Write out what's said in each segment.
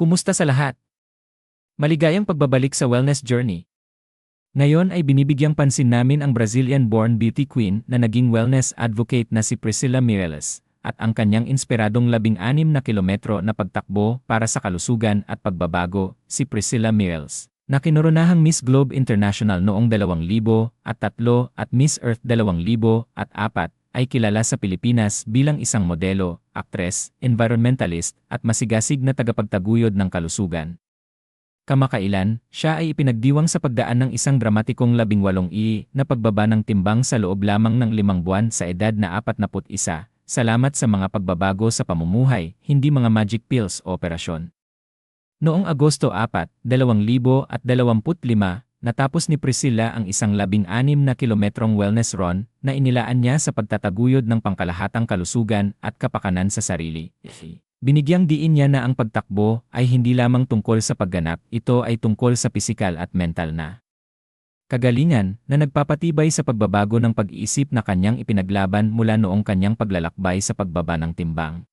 Kumusta sa lahat? Maligayang pagbabalik sa wellness journey. Ngayon ay binibigyang pansin namin ang Brazilian-born beauty queen na naging wellness advocate na si Priscilla Mireles at ang kanyang inspiradong labing-anim na kilometro na pagtakbo para sa kalusugan at pagbabago, si Priscilla Mireles, na kinurunahang Miss Globe International noong 2000 at Miss Earth 2000 at apat, ay kilala sa Pilipinas bilang isang modelo, aktres, environmentalist, at masigasig na tagapagtaguyod ng kalusugan. Kamakailan, siya ay ipinagdiwang sa pagdaan ng isang dramatikong labing walong i na pagbaba ng timbang sa loob lamang ng limang buwan sa edad na 41, salamat sa mga pagbabago sa pamumuhay, hindi mga magic pills o operasyon. Noong Agosto 4, 2025, natapos ni Priscilla ang isang labing-anim na kilometrong wellness run na inilaan niya sa pagtataguyod ng pangkalahatang kalusugan at kapakanan sa sarili. Binigyang diin niya na ang pagtakbo ay hindi lamang tungkol sa pagganap, ito ay tungkol sa pisikal at mental na. Kagalingan na nagpapatibay sa pagbabago ng pag-iisip na kanyang ipinaglaban mula noong kanyang paglalakbay sa pagbaba ng timbang.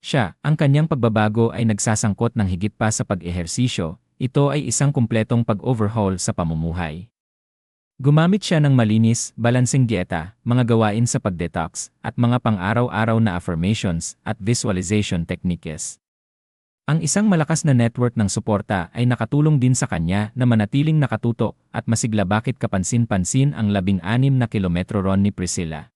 Siya, ang kanyang pagbabago ay nagsasangkot ng higit pa sa pag-ehersisyo, ito ay isang kumpletong pag-overhaul sa pamumuhay. Gumamit siya ng malinis, balansing dieta, mga gawain sa pag-detox, at mga pang-araw-araw na affirmations at visualization techniques. Ang isang malakas na network ng suporta ay nakatulong din sa kanya na manatiling nakatutok at masigla bakit kapansin-pansin ang labing-anim na kilometro ron ni Priscilla.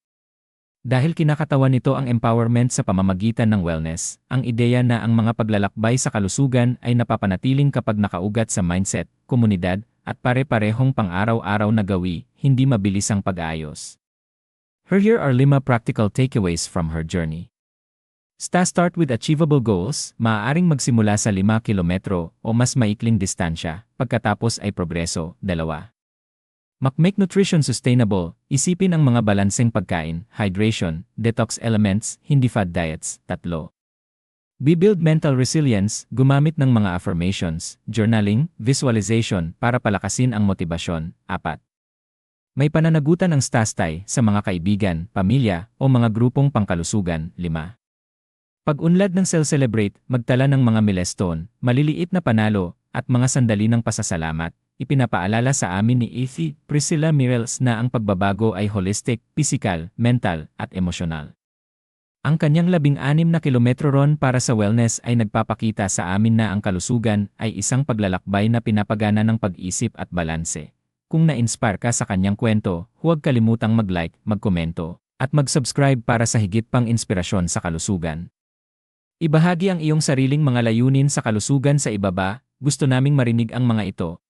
Dahil kinakatawan nito ang empowerment sa pamamagitan ng wellness, ang ideya na ang mga paglalakbay sa kalusugan ay napapanatiling kapag nakaugat sa mindset, komunidad, at pare-parehong pang-araw-araw na gawi, hindi mabilis ang pag-ayos. Her here are lima practical takeaways from her journey. Sta start with achievable goals, maaaring magsimula sa 5 kilometro o mas maikling distansya, pagkatapos ay progreso, dalawa. Make nutrition sustainable, isipin ang mga balanseng pagkain, hydration, detox elements, hindi fad diets, tatlo. Be-build mental resilience, gumamit ng mga affirmations, journaling, visualization para palakasin ang motibasyon. 4. May pananagutan ng stastay sa mga kaibigan, pamilya, o mga grupong pangkalusugan. 5. Pag-unlad ng cell-celebrate, magtala ng mga milestone, maliliit na panalo, at mga sandali ng pasasalamat. Ipinapaalala sa amin ni Ethy, Priscilla Mireles na ang pagbabago ay holistic, physical, mental, at emosyonal. Ang kanyang labing-anim na kilometro ron para sa wellness ay nagpapakita sa amin na ang kalusugan ay isang paglalakbay na pinapagana ng pag-isip at balanse. Kung na-inspire ka sa kanyang kwento, huwag kalimutang mag-like, magkomento, at mag-subscribe para sa higit pang inspirasyon sa kalusugan. Ibahagi ang iyong sariling mga layunin sa kalusugan sa ibaba, gusto naming marinig ang mga ito.